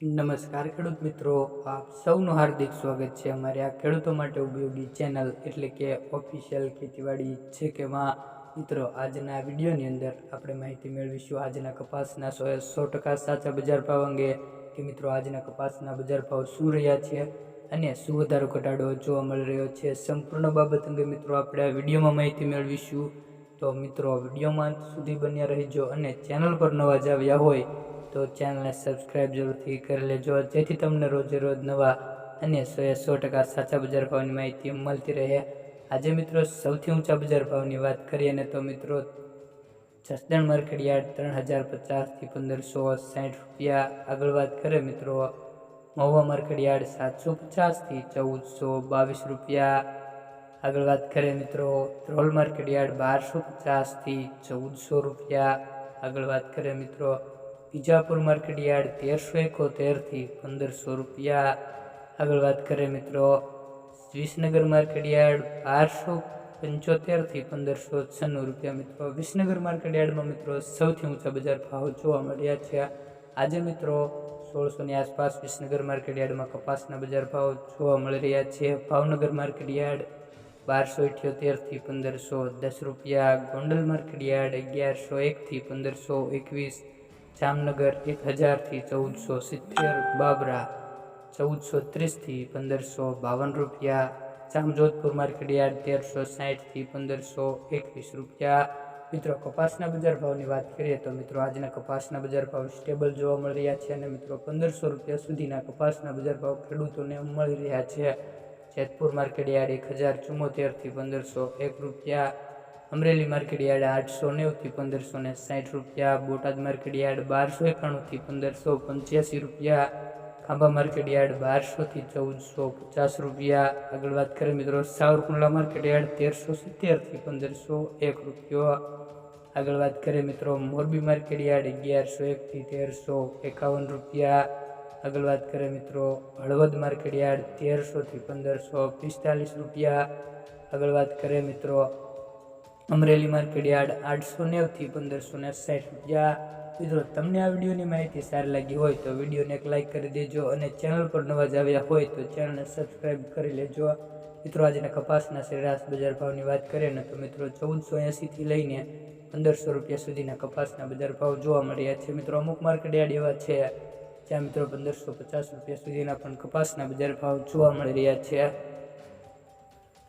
નમસ્કાર ખેડૂત મિત્રો, આપ સૌનું હાર્દિક સ્વાગત છે અમારી આ ખેડૂતો માટે ઉપયોગી ચેનલ એટલે કે ઓફિશિયલ ખેતીવાડી છે કે માં. મિત્રો, આજના વિડીયોની અંદર આપણે માહિતી મેળવીશું આજના કપાસના સો સો ટકા સાચા બજાર ભાવ અંગે કે મિત્રો, આજના કપાસના બજાર ભાવ શું રહ્યા છે અને શું વધારો ઘટાડો જોવા મળી રહ્યો છે સંપૂર્ણ બાબત અંગે મિત્રો, આપણે આ વિડીયોમાં માહિતી મેળવીશું. તો મિત્રો, વિડીયોમાં સુધી બન્યા રહેજો અને ચેનલ પર નવા જ આવ્યા હોય તો ચેનલને સબસ્ક્રાઈબ જરૂરથી કરી લેજો. જેથી તમને રોજે રોજ નવા અને સો એ સો ટકા સાચા બજાર ભાવની માહિતી મળતી રહે. આજે મિત્રો સૌથી ઊંચા બજાર ભાવની વાત કરીએ ને તો મિત્રો જસદણ માર્કેટ યાર્ડ ત્રણ હજાર પચાસથી પંદરસો સાઠ રૂપિયા આગળ વાત કરીએ મિત્રો. મહુવા માર્કેટ યાર્ડ સાતસો પચાસથી ચૌદસો બાવીસ રૂપિયા આગળ વાત કરીએ મિત્રો. ધ્રોલ માર્કેટ યાર્ડ બારસો પચાસથી ચૌદસો રૂપિયા આગળ વાત કરીએ મિત્રો. વિજાપુર માર્કેટ યાર્ડ તેરસો એકોતેરથી પંદરસો રૂપિયા. આગળ વાત કરીએ મિત્રો, વિસનગર માર્કેટ યાર્ડ બારસો પંચોતેરથી પંદરસો છન્નું રૂપિયા. મિત્રો, વિસનગર માર્કેટ યાર્ડમાં મિત્રો સૌથી ઊંચા બજાર ભાવ જોવા મળ્યા છે. આજે મિત્રો સોળસોની આસપાસ વિસનગર માર્કેટ યાર્ડમાં કપાસના બજાર ભાવ જોવા મળી રહ્યા છે. ભાવનગર માર્કેટ યાર્ડ બારસો ઇઠ્યોતેરથી પંદરસો દસ રૂપિયા. ગોંડલ માર્કેટ યાર્ડ અગિયારસો એકથી પંદરસો એકવીસ. જામનગર એક હજારથી ચૌદસો સિત્તેર, બાબરા ચૌદસો ત્રીસથી પંદરસો બાવન રૂપિયા, જામજોધપુર માર્કેટ તેરસો સાઠથી પંદરસો એકવીસ રૂપિયા. મિત્રો, કપાસના બજાર ભાવની વાત કરીએ તો મિત્રો, આજના કપાસના બજાર ભાવ સ્ટેબલ જોવા મળી રહ્યા છે અને મિત્રો, પંદરસો રૂપિયા સુધીના કપાસના બજાર ભાવ ખેડૂતોને મળી રહ્યા છે. જેતપુર માર્કેટ એક હજાર ચુમ્મોતેરથી પંદરસો એક રૂપિયા. અમરેલી માર્કેટ યાર્ડ આઠસો નેવથી પંદરસો ને સાઠ રૂપિયા, બોટાદ માર્કેટ યાર્ડ બારસો એકાણુંથી પંદરસો પંચ્યાસી રૂપિયા, ખાંભા માર્કેટ યાર્ડ બારસોથી ચૌદસો પચાસ રૂપિયા. આગળ વાત કરીએ મિત્રો, સાવરકુંડલા માર્કેટ યાર્ડ તેરસો સિત્તેરથી પંદરસો એક રૂપિયો. આગળ વાત કરીએ મિત્રો, મોરબી માર્કેટ યાર્ડ અગિયારસો એકથી તેરસો એકાવન રૂપિયા. આગળ વાત કરીએ મિત્રો, હળવદ માર્કેટ યાર્ડ તેરસોથી પંદરસો પિસ્તાલીસ રૂપિયા. આગળ વાત કરીએ મિત્રો અમરેલી માર્કેટ યાર્ડ આઠસો નેવથી પંદરસો ને સાઠ રૂપિયા. મિત્રો, તમને આ વિડીયોની માહિતી સારી લાગી હોય તો વિડીયોને એક લાઇક કરી દેજો અને ચેનલ પર નવા જ આવ્યા હોય તો ચેનલને સબસ્ક્રાઈબ કરી લેજો. મિત્રો, આજના કપાસના સરેરાશ બજાર ભાવની વાત કરીએ ને તો મિત્રો, ચૌદસો એંસીથી લઈને પંદરસો રૂપિયા સુધીના કપાસના બજાર ભાવ જોવા મળ્યા છે. મિત્રો, અમુક માર્કેટ યાર્ડ એવા છે જ્યાં મિત્રો પંદરસો પચાસ રૂપિયા સુધીના પણ કપાસના બજાર ભાવ જોવા મળી રહ્યા છે.